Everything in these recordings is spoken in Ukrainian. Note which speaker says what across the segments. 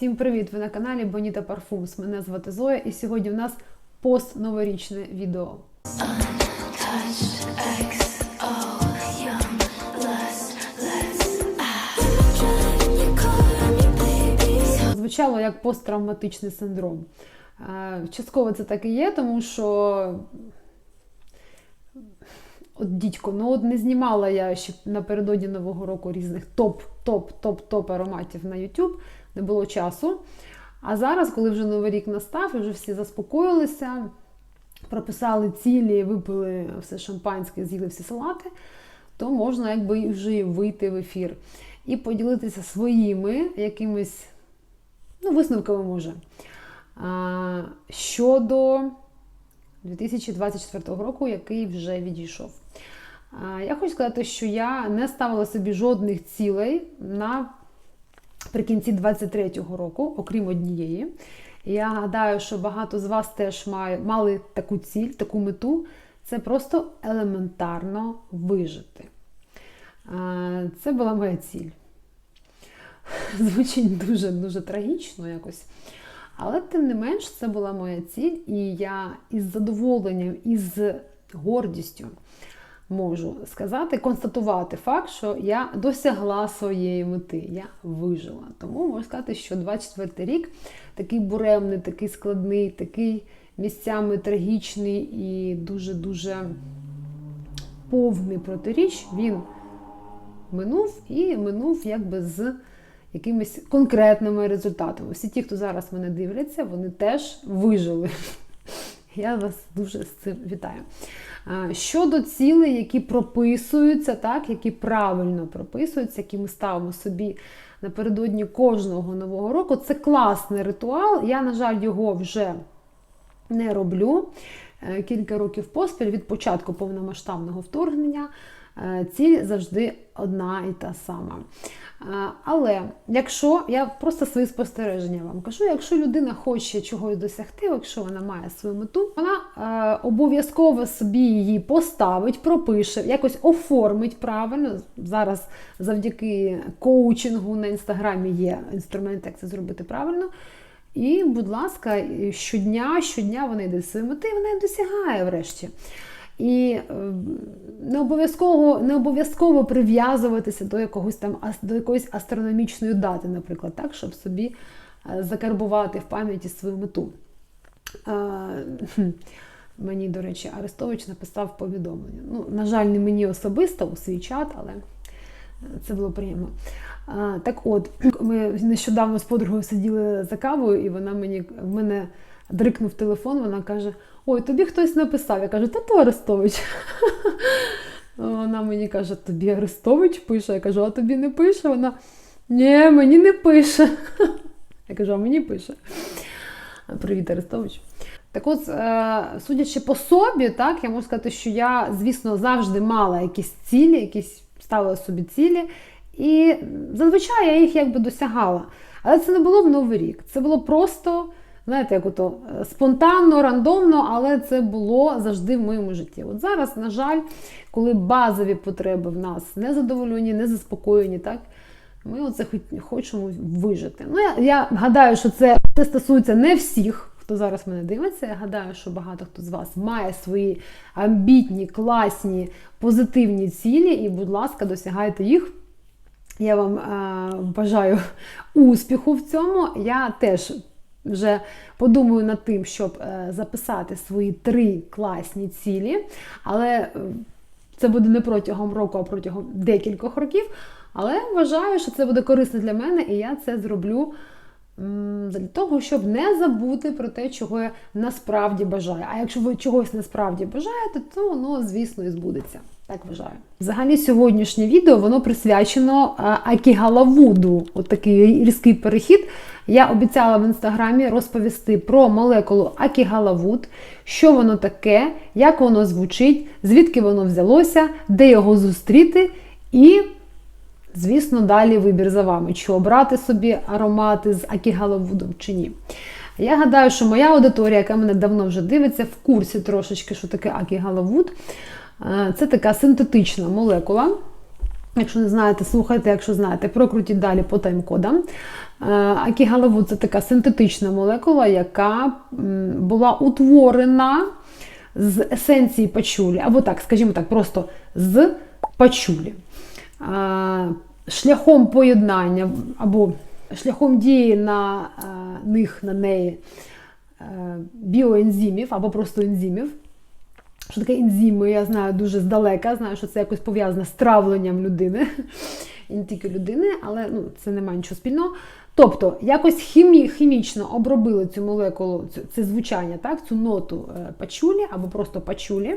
Speaker 1: Всім привіт! Ви на каналі Боніта Парфумс. Мене звати Зоя, і сьогодні в нас пост-новорічне відео. Звучало як посттравматичний синдром. Е, Частково це так і є, тому що от дідько, ну от не знімала я ще напередодні Нового року різних топ-топ-топ-топ ароматів на YouTube, не було часу. А зараз, коли вже Новий рік настав, і вже всі заспокоїлися, прописали цілі, випили все шампанське, з'їли всі салати, то можна якби вже вийти в ефір і поділитися своїми якимись ну, висновками може. А, щодо 2024 року, який вже відійшов. Я хочу сказати, що я не ставила собі жодних цілей на прикінці 23-го року, окрім однієї. Я гадаю, що багато з вас теж мали таку ціль, таку мету. Це просто елементарно вижити. Це була моя ціль. Звучить дуже-дуже трагічно якось. Але, тим не менш, це була моя ціль, і я із задоволенням, із гордістю можу сказати, констатувати факт, що я досягла своєї мети, я вижила. Тому можу сказати, що 24 рік такий буремний, такий складний, такий місцями трагічний і дуже-дуже повний протиріч, він минув і минув якби з якимись конкретними результатами. Всі ті, хто зараз мене дивляться, вони теж вижили. Я вас дуже з цим вітаю. Щодо цілей, які прописуються, так, які правильно прописуються, які ми ставимо собі напередодні кожного нового року, це класний ритуал. Я, на жаль, його вже не роблю. Е, Кілька років поспіль від початку повномасштабного вторгнення. Ціль завжди одна і та сама. Але якщо я просто свої спостереження вам кажу, якщо людина хоче чогось досягти, якщо вона має свою мету, вона е, обов'язково собі її поставить, пропише, якось оформить правильно. Зараз завдяки коучингу на інстаграмі є інструмент, як це зробити правильно. І, будь ласка, щодня, щодня вона йде своєї мети, і вона її досягає врешті. І не обов'язково не обов'язково прив'язуватися до якогось там до якоїсь астрономічної дати, наприклад, так, щоб собі закарбувати в пам'яті свою мету. Мені, до речі, Арестович написав повідомлення. Ну, На жаль, не мені особисто у свій чат, але це було приємно. Так от, ми нещодавно з подругою сиділи за кавою, і вона мені в мене дрикнув телефон, вона каже: Ой, тобі хтось написав. Я кажу, та то Арестович. Вона мені каже, тобі Арестович пише. Я кажу, а тобі не пише? Вона ні, мені не пише. Я кажу, а мені пише. Привіт, Арестович. Так от, е, судячи по собі, так, я можу сказати, що я, звісно, завжди мала якісь цілі, якісь ставила собі цілі. І зазвичай я їх якби досягала. Але це не було в Новий рік. Це було просто Знаєте, як ото е, спонтанно, рандомно, але це було завжди в моєму житті. От зараз, на жаль, коли базові потреби в нас не задоволені, не заспокоєні, так, ми оце хочемо вижити. Ну, Я я гадаю, що це, це стосується не всіх, хто зараз мене дивиться. Я гадаю, що багато хто з вас має свої амбітні, класні, позитивні цілі, і, будь ласка, досягайте їх. Я вам е, бажаю успіху в цьому. Я теж вже подумаю над тим, щоб е, записати свої три класні цілі. Але е, це буде не протягом року, а протягом декількох років. Але вважаю, що це буде корисно для мене, і я це зроблю для того, щоб не забути про те, чого я насправді бажаю. А якщо ви чогось насправді бажаєте, то воно, звісно, і збудеться. Так вважаю. Взагалі, сьогоднішнє відео воно присвячено Акігалавуду. От такий різкий перехід. Я обіцяла в інстаграмі розповісти про молекулу Акігалавуд, що воно таке, як воно звучить, звідки воно взялося, де його зустріти. І, звісно, далі вибір за вами, чи обрати собі аромати з Акігалавудом чи ні. Я гадаю, що моя аудиторія, яка мене давно вже дивиться, в курсі трошечки, що таке Акігалавуд. Це така синтетична молекула. Якщо не знаєте, слухайте, якщо знаєте, прокрутіть далі по тайм-кодам. Е, Акігалавуд це така синтетична молекула, яка була утворена з есенції пачулі, або так, скажімо так, просто з пачулі. Шляхом поєднання або шляхом дії на е, них, на неї е, біоензимів або просто ензимів. Що таке ензими, я знаю дуже здалека, знаю, що це якось пов'язане з травленням людини. І не тільки людини, але ну, це не має нічого спільного. Тобто, якось хімі, хімічно обробили цю молекулу, це звучання, так, цю ноту е, пачулі або просто пачулі,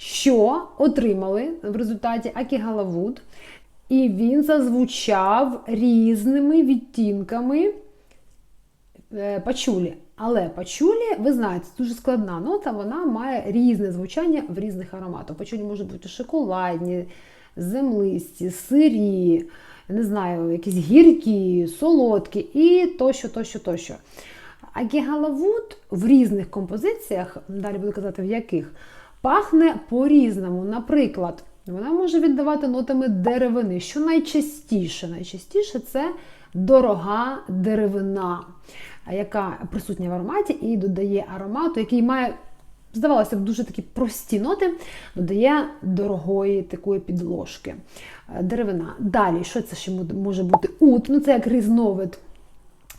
Speaker 1: що отримали в результаті акігалавуд, і він зазвучав різними відтінками е, пачулі. Але пачулі, ви знаєте, дуже складна нота, вона має різне звучання в різних ароматах. Пачулі можуть бути шоколадні, землисті, сирі, не знаю, якісь гіркі, солодкі і тощо, тощо, тощо. А гігалавуд в різних композиціях, далі буду казати в яких, пахне по-різному. Наприклад, вона може віддавати нотами деревини. Що найчастіше? Найчастіше це дорога деревина, яка присутня в ароматі і додає аромату, який має, здавалося б, дуже такі прості ноти, додає дорогої такої підложки. Е, Деревина. Далі, що це ще може бути? Ут, ну це як різновид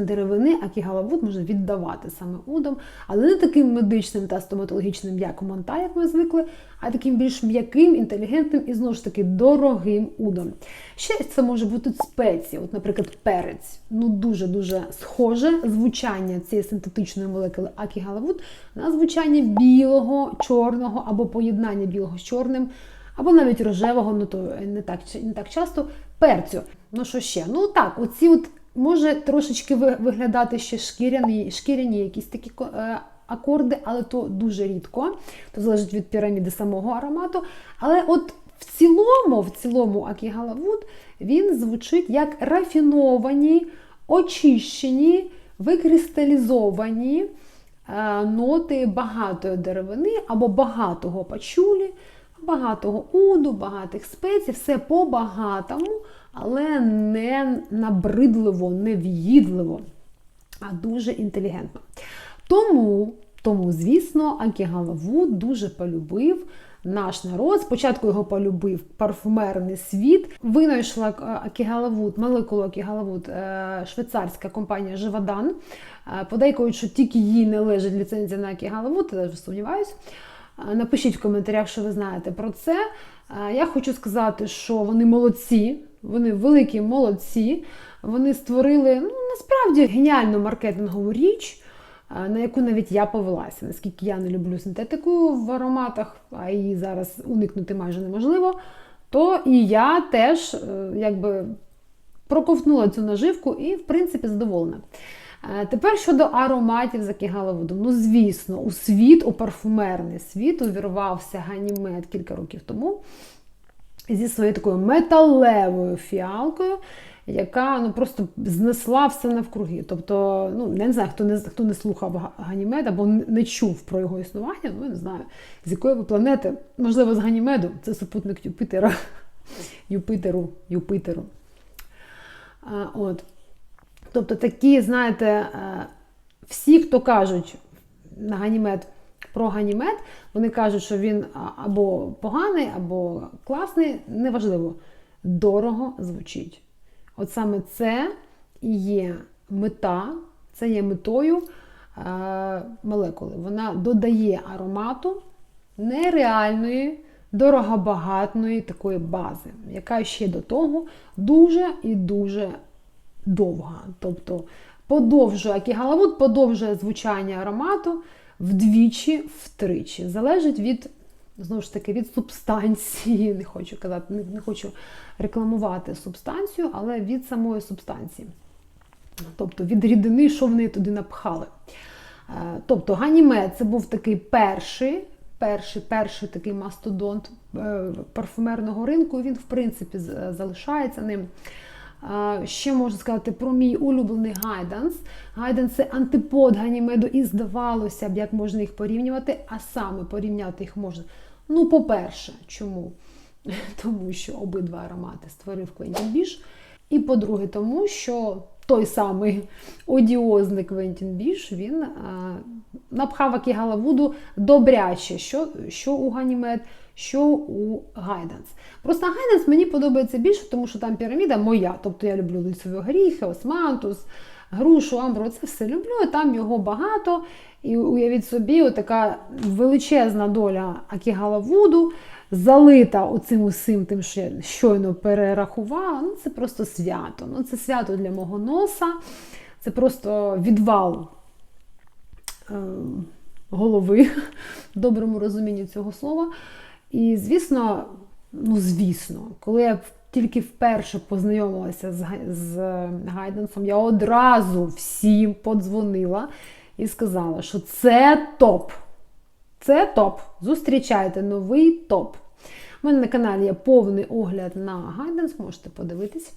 Speaker 1: деревини, а кігалавуд може віддавати саме удом, але не таким медичним та стоматологічним, як монта, як ми звикли, а таким більш м'яким, інтелігентним і знову ж таки дорогим удом. Ще це може бути спеції, от, наприклад, перець. Ну дуже-дуже схоже звучання цієї синтетичної молекули акігалавуд на звучання білого, чорного або поєднання білого з чорним. Або навіть рожевого, ну то не так не так часто, перцю. Ну що ще? Ну так, оці от може трошечки виглядати ще шкіряні, шкіряні якісь такі е, акорди, але то дуже рідко. То залежить від піраміди самого аромату. Але от в цілому, в цілому Акігалавуд він звучить як рафіновані, очищені, викристалізовані е, ноти багатої деревини або багатого пачулі, багатого уду, багатих спецій, все по-багатому але не набридливо, не в'їдливо, а дуже інтелігентно. Тому, тому звісно, Акігалавуд дуже полюбив. Наш народ, спочатку його полюбив парфумерний світ. Винайшла Акігалавуд, молекулу Акігалавуд, е, швейцарська компанія Живадан. Е, подейкують, що тільки їй належить ліцензія на Акігалавуд, я вже сумніваюсь. Е, напишіть в коментарях, що ви знаєте про це. Я хочу сказати, що вони молодці. Вони великі молодці. Вони створили ну, насправді геніальну маркетингову річ, на яку навіть я повелася. Наскільки я не люблю синтетику в ароматах, а її зараз уникнути майже неможливо, то і я теж е, якби проковтнула цю наживку і, в принципі, задоволена. Е, тепер щодо ароматів за Кігаловодом. Ну, звісно, у світ, у парфумерний світ увірвався ганімед кілька років тому зі своєю такою металевою фіалкою, яка ну, просто знесла все навкруги. Тобто, ну, не знаю, хто не хто не слухав Ганімед або не чув про його існування, ну, я не знаю, з якої ви планети, можливо, з Ганімеду, це супутник Юпітера. Юпітеру, Юпітеру. А, от. Тобто такі, знаєте, е, всі, хто кажуть на Ганімед про ганімед, вони кажуть, що він або поганий, або класний, неважливо. Дорого звучить. От саме це і є мета, це є метою е, молекули. Вона додає аромату нереальної, дорогобагатної такої бази, яка ще до того дуже і дуже довга. Тобто подовжує акігалавуд, подовжує звучання аромату вдвічі, втричі. Залежить від, знову ж таки, від субстанції. Не хочу казати, не, не хочу рекламувати субстанцію, але від самої субстанції. Тобто від рідини, що в неї туди напхали. Е, тобто Ганімед це був такий перший перший перший такий мастодонт е, парфумерного ринку, він, в принципі, залишається ним. Ще можу сказати про мій улюблений гайданс. Гайданс це антипод ганімеду, і здавалося б, як можна їх порівнювати, а саме порівняти їх можна. Ну, по-перше, чому? тому що обидва аромати створив Квентін Біш. І по-друге, тому що той самий одіозний Квентін Біш він напхав Акігала Вуду добряче, що, що у Ганімед, що у Гайданс. Просто Гайданс мені подобається більше, тому що там піраміда моя. Тобто я люблю лицеві горіхи, османтус, грушу, амбру, це все люблю, і там його багато. І уявіть собі, така величезна доля Акігала Вуду залита оцим усім, тим, що я щойно перерахувала. Ну, це просто свято. Ну, Це свято для мого носа, це просто відвал голови в доброму розумінні цього слова. І, звісно, ну, звісно, коли я тільки вперше познайомилася з, з Гайденсом, я одразу всім подзвонила і сказала, що це топ. Це топ. Зустрічайте новий топ. У мене на каналі є повний огляд на Гайденс, можете подивитись.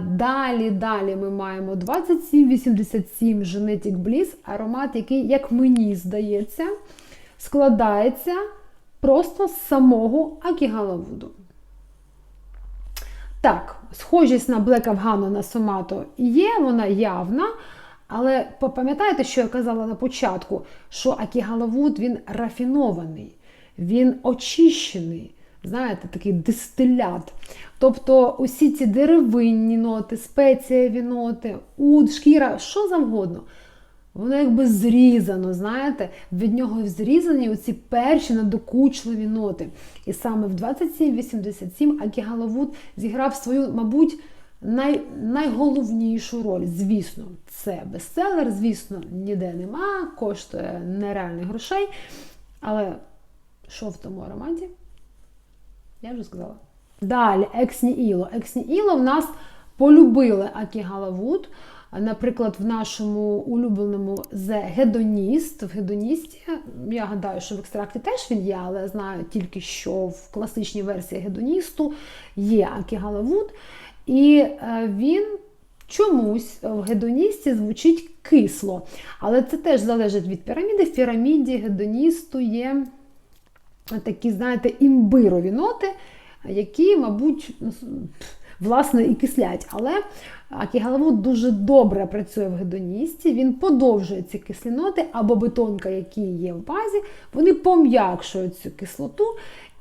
Speaker 1: Далі, далі ми маємо 2787 Genetic Bliss, аромат, який, як мені здається, складається просто з самого Акігалавуду. Так, схожість на Black Afghano на Сомато є, вона явна. Але пам'ятаєте, що я казала на початку, що Акігалавуд він рафінований, він очищений, знаєте, такий дистилят. Тобто усі ці деревинні ноти, спецієві ноти, уд, шкіра, що завгодно. Воно якби зрізано, знаєте, від нього зрізані оці перші надокучливі ноти. І саме в 2787 Акігалавуд зіграв свою, мабуть, най, найголовнішу роль, звісно, це бестселер, звісно, ніде нема, коштує нереальних грошей. Але що в тому ароматі? Я вже сказала. Далі, Ексні Іло. Ексні Іло в нас полюбили Акігала Вуд. Наприклад, в нашому улюбленому The Гедоніст. В Гедоністі, я гадаю, що в екстракті теж він є, але знаю тільки, що в класичній версії Гедоністу є Акігала Вуд. І він чомусь в гедоністі звучить кисло. Але це теж залежить від піраміди. В піраміді гедоністу є такі, знаєте, імбирові ноти, які, мабуть, власне, і кислять. Але Акігалавуд дуже добре працює в гедоністі, він подовжує ці кислі ноти, або бетонка, які є в базі, вони пом'якшують цю кислоту.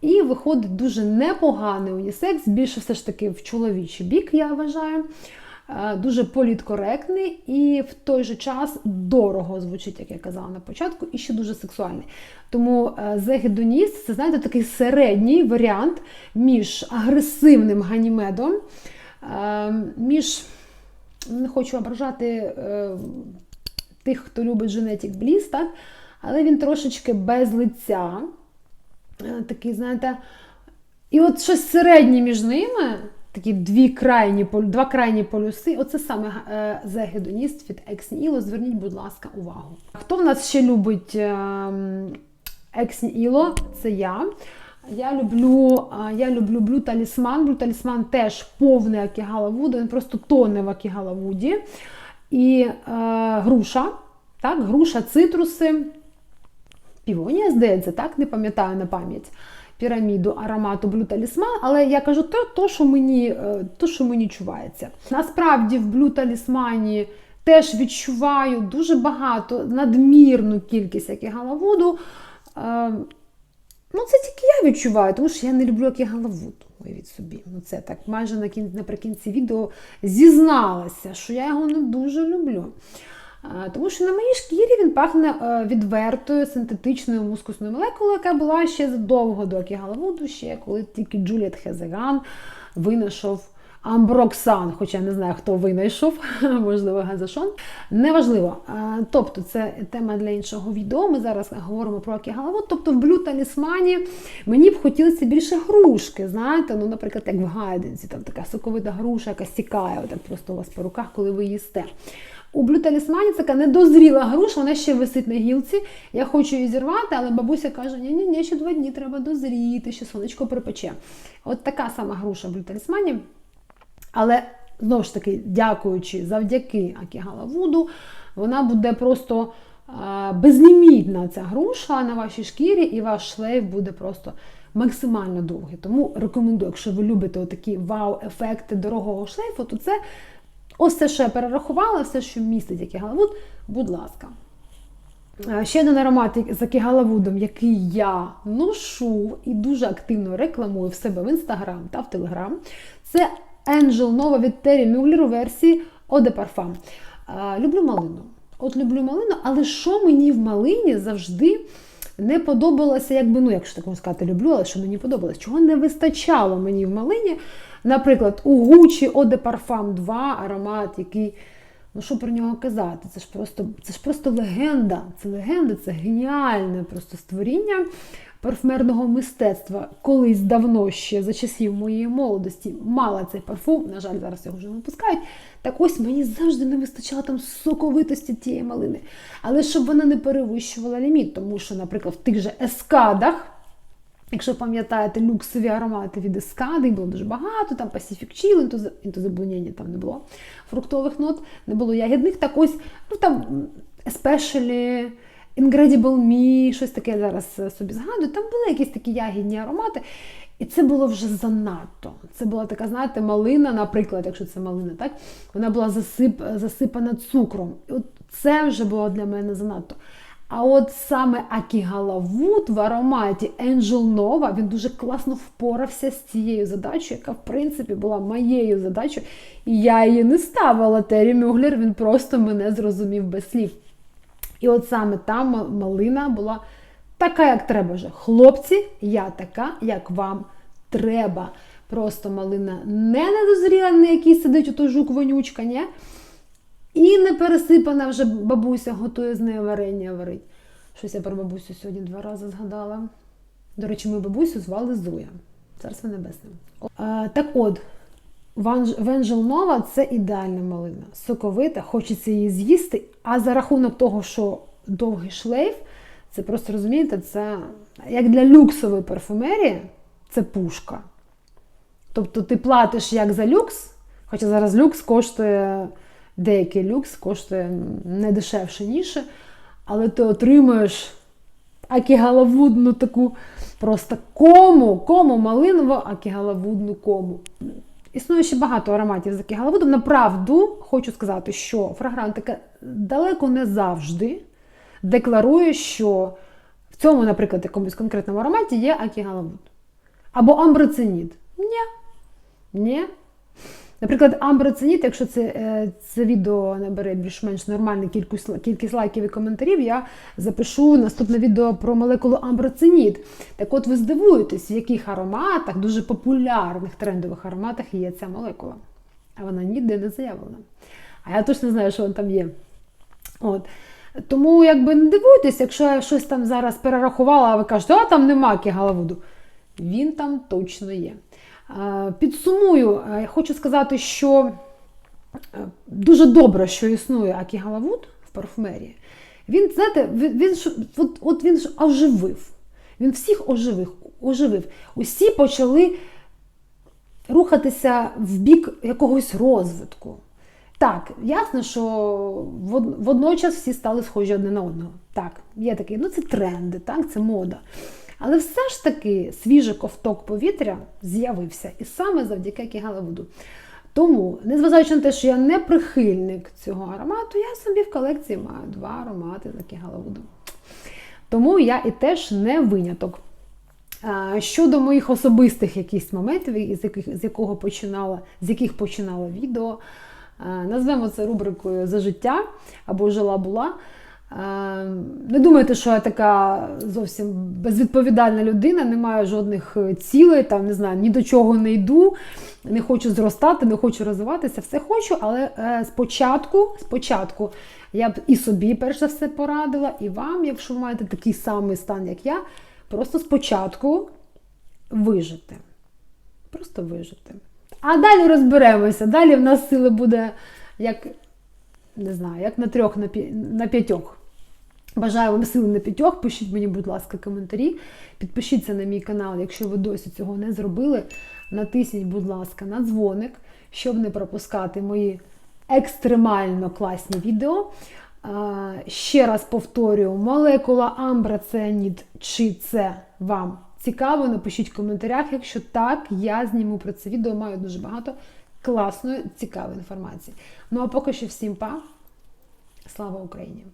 Speaker 1: І виходить дуже непоганий унісекс, більше все ж таки в чоловічий бік, я вважаю. Дуже політкоректний і в той же час дорого звучить, як я казала на початку, і ще дуже сексуальний. Тому зегедоніст це, знаєте, такий середній варіант між агресивним ганімедом, між, не хочу ображати тих, хто любить Genetic Bliss, так? але він трошечки без лиця. Такий, знаєте, і от щось середнє між ними, такі дві крайні, два крайні полюси, оце саме The Hedonist від Ексні Зверніть, будь ласка, увагу. Хто в нас ще любить Ексні Іло? Це я. Я люблю я люблю блю талісман. Блю талісман теж повний Акігалавуд, він просто тоне в Акігалавуді. І е, груша, так, груша, цитруси. Півонія, здається, так, не пам'ятаю на пам'ять піраміду аромату Blue Talisman, але я кажу то, то, що мені, то, що мені чувається. Насправді, в Blue Talisman теж відчуваю дуже багато, надмірну кількість якігалавуду. Ну, це тільки я відчуваю, тому що я не люблю якігалавуд. Уявіть собі. Ну, це так майже наприкінці відео зізналася, що я його не дуже люблю. Тому що на моїй шкірі він пахне відвертою синтетичною мускусною молекулою, яка була ще задовго до Кігалавуду, ще коли тільки Джуліет Хезеган винайшов Амброксан, хоча я не знаю, хто винайшов, можливо, Газашон. Неважливо. Тобто, це тема для іншого відео. Ми зараз говоримо про Акігалавуд. Тобто, в блю талісмані мені б хотілося більше грушки. Знаєте, ну, наприклад, як в гайденсі, там така соковита груша, яка стікає отак просто у вас по руках, коли ви їсте. У блюталісмані така недозріла груша, вона ще висить на гілці. Я хочу її зірвати, але бабуся каже, ні ні ні ще два дні треба дозріти, ще сонечко припече. От така сама груша в блюталісмані. Але, знову ж таки, дякуючи завдяки Акігалавуду, вона буде просто безлімітна ця груша на вашій шкірі, і ваш шлейф буде просто максимально довгий. Тому рекомендую, якщо ви любите такі вау-ефекти дорогого шлейфу, то це ось це, я перерахувала, все, що містить який гаlavud, будь ласка. Ще один аромат за кігалавудом, який я ношу і дуже активно рекламую в себе в інстаграм та в телеграм. Це Angel Nova від Terry Mugler у версії Eau de Parfum. Е, Люблю малину. От люблю малину, але що мені в малині завжди не подобалося, якби, ну, якщо так можна сказати, люблю, але що мені подобалось, чого не вистачало мені в малині. Наприклад, у Eau de Parfum 2 аромат, який. Ну, що про нього казати? Це ж просто це ж просто легенда. Це легенда, це геніальне просто створіння парфумерного мистецтва. Колись давно ще за часів моєї молодості мала цей парфум. На жаль, зараз його вже не випускають. Так ось мені завжди не вистачало там соковитості тієї малини. Але щоб вона не перевищувала ліміт, тому що, наприклад, в тих же ескадах. Якщо пам'ятаєте люксові аромати від Ескади, їх було дуже багато, там Pacific Chill, інтозаблунення там не було фруктових нот, не було ягідних, так ось, ну там especially, Incredible Me, щось таке зараз собі згадую, там були якісь такі ягідні аромати. І це було вже занадто. Це була така, знаєте, малина, наприклад, якщо це малина, так? Вона була засип, засипана цукром. І от це вже було для мене занадто. А от саме Акігалавуд в ароматі Angel Nova, він дуже класно впорався з цією задачею, яка, в принципі, була моєю задачею. І я її не ставила Террі Мюглер, він просто мене зрозумів без слів. І от саме та малина була така, як треба вже. Хлопці, я така, як вам треба. Просто малина не недозріла, на якій сидить ото жук вонючка, ні? І не пересипана вже бабуся готує з нею варення варить. Щось я про бабусю сьогодні два рази згадала. До речі, мою бабусю звали Зоя. Царство Небесне. А, так от, Венжел Нова це ідеальна малина. Соковита, хочеться її з'їсти, а за рахунок того, що довгий шлейф, це просто розумієте, це як для люксової парфумерії, це пушка. Тобто ти платиш як за люкс, хоча зараз люкс коштує деякий люкс коштує не дешевше, ніж, але ти отримуєш акігалавудну таку просто кому, кому малинову акігалавудну кому. Існує ще багато ароматів з акігалавудом. Направду, хочу сказати, що фрагрантика далеко не завжди декларує, що в цьому, наприклад, якомусь конкретному ароматі є акігалавуд. Або амброцинід. Ні. Ні. Наприклад, амброценіт, якщо це е, це відео набере більш-менш нормальну кількість, кількість лайків і коментарів, я запишу наступне відео про молекулу амброценіт. Так от ви здивуєтесь, в яких ароматах, дуже популярних трендових ароматах є ця молекула. А вона ніде не заявлена. А я точно знаю, що вона там є. От. Тому, якби не дивуйтесь, якщо я щось там зараз перерахувала, а ви кажете, а там нема кігалавуду. Він там точно є. Підсумую, я хочу сказати, що дуже добре, що існує Акігалавуд в парфумерії. Він, знаєте, він, от, от він оживив. Він всіх оживив. оживив. Усі почали рухатися в бік якогось розвитку. Так, ясно, що водночас всі стали схожі одне на одного. Так, є такий, ну це тренди, так, це мода. Але все ж таки свіжий ковток повітря з'явився і саме завдяки Кігалавуду. Тому, незважаючи на те, що я не прихильник цього аромату, я собі в колекції маю два аромати за Кігалавуду. Тому я і теж не виняток. Щодо моїх особистих якихось моментів, з яких з якого починала, з яких починала відео, назвемо це рубрикою за життя або жила була. Не думайте, що я така зовсім безвідповідальна людина, не маю жодних е, цілей, там не знаю, ні до чого не йду, не хочу зростати, не хочу розвиватися, все хочу, але е, спочатку, спочатку я б і собі, перш за все, порадила, і вам, якщо ви маєте такий самий стан, як я, просто спочатку вижити. Просто вижити. А далі розберемося. Далі в нас сили буде як. Не знаю, як на трьох, на п'ятьох. Бажаю вам сили на п'ятьох. Пишіть мені, будь ласка, коментарі. Підпишіться на мій канал, якщо ви досі цього не зробили. Натисніть, будь ласка, на дзвоник, щоб не пропускати мої екстремально класні відео. Ще раз повторюю, молекула амбрацеанід, чи це вам цікаво, напишіть в коментарях. Якщо так, я зніму про це відео, маю дуже багато класної, цікавої інформації. Ну а поки що всім па. Слава Україні!